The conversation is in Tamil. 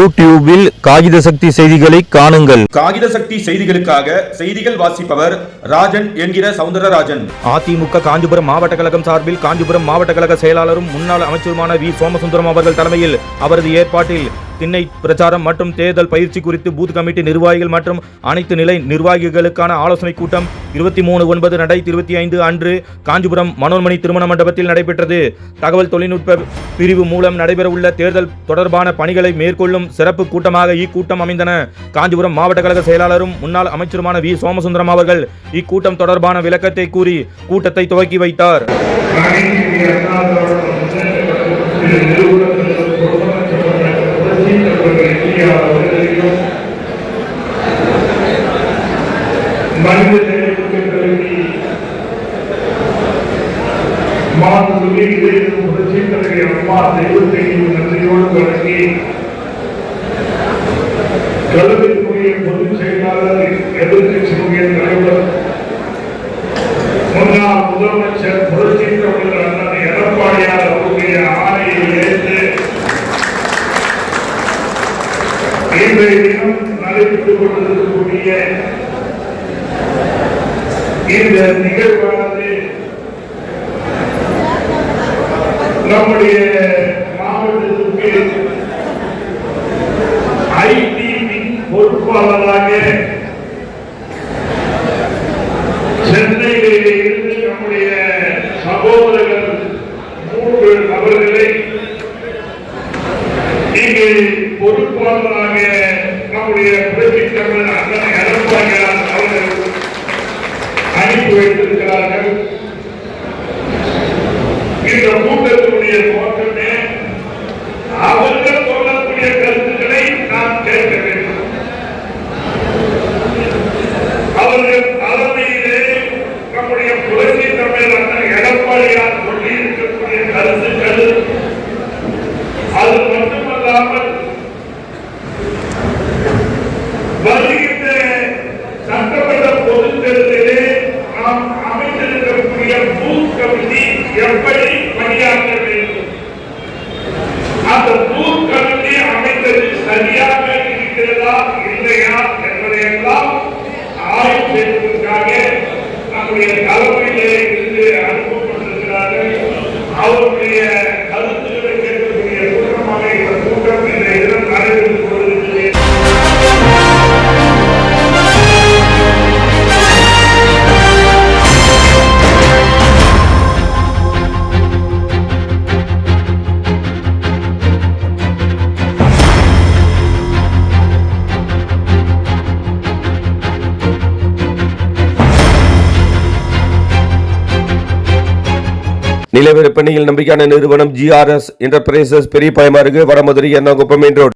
யூடியூபில் காகித சக்தி செய்திகளை காணுங்கள். காகித சக்தி செய்திகளுக்காக செய்திகள் வாசிப்பவர் ராஜன் என்கிற சவுந்தரராஜன். அதிமுக காஞ்சிபுரம் மாவட்ட கழகம் சார்பில் காஞ்சிபுரம் மாவட்ட கழக செயலாளரும் முன்னாள் அமைச்சருமான வி. சோமசுந்தரம் அவர்கள் தலைமையில் அவரது ஏற்பாட்டில் திண்ணை பிரச்சாரம் மற்றும் தேர்தல் பயிற்சி குறித்து பூத் கமிட்டி நிர்வாகிகள் மற்றும் அனைத்து நிலை நிர்வாகிகளுக்கான ஆலோசனை கூட்டம் இருபத்தி மூணு ஒன்பது ரெண்டாயிரத்தி இருபத்தி ஐந்து அன்று காஞ்சிபுரம் மனோன்மணி திருமண மண்டபத்தில் நடைபெற்றது. தகவல் தொழில்நுட்ப பிரிவு மூலம் நடைபெறவுள்ள தேர்தல் தொடர்பான பணிகளை மேற்கொள்ளும் சிறப்பு கூட்டமாக இக்கூட்டம் அமைந்தன. காஞ்சிபுரம் மாவட்ட கழக செயலாளரும் முன்னாள் அமைச்சருமான வி. சோமசுந்தரம் அவர்கள் இக்கூட்டம் தொடர்பான விளக்கத்தை கூறி கூட்டத்தை துவக்கி வைத்தார். கல்லூரிக்குரிய பொதுச் செயலாளர் எதிர்கட்சியுடைய தலைவர் முன்னாள் முதலமைச்சர் புரட்சி தமிழர் அண்ணன் எடப்பாடியார் அவருடைய ஆணையை ஏற்று இன்றைய தினம் நடைபெற்றுக் கொண்டிருக்கக்கூடிய இந்த நிகழ்வானது நம்முடைய மாவட்டத்திற்கு ஐடி பொறுப்பாளராக சென்னையிலே இருந்து நம்முடைய சகோதரர்கள் மூன்று நபர்களை இங்கே பொறுப்பாளராக நம்முடைய புரட்சி தமிழ் அண்ணன் எடப்பாடியார் அவர்கள். அனுப்பி வைத்திருக்கிறார்கள். இந்த கூட்டத்தினுடைய நம்முடைய தலைமையிலே இருந்து அனுப்பப்பட்டிருக்கிறார்கள். அவருடைய கருத்துக்களை கேட்கக்கூடிய கூட்டமாக இந்த கூட்டம் நிலவிற்பனையில் நம்பிக்கையான நிறுவனம் ஜிஆர்எஸ் என்டர்பிரைசஸ் பெரிய பயமாருக்கு வடமதுரை எர்ணாகுப்பம் மெயின் ரோட்.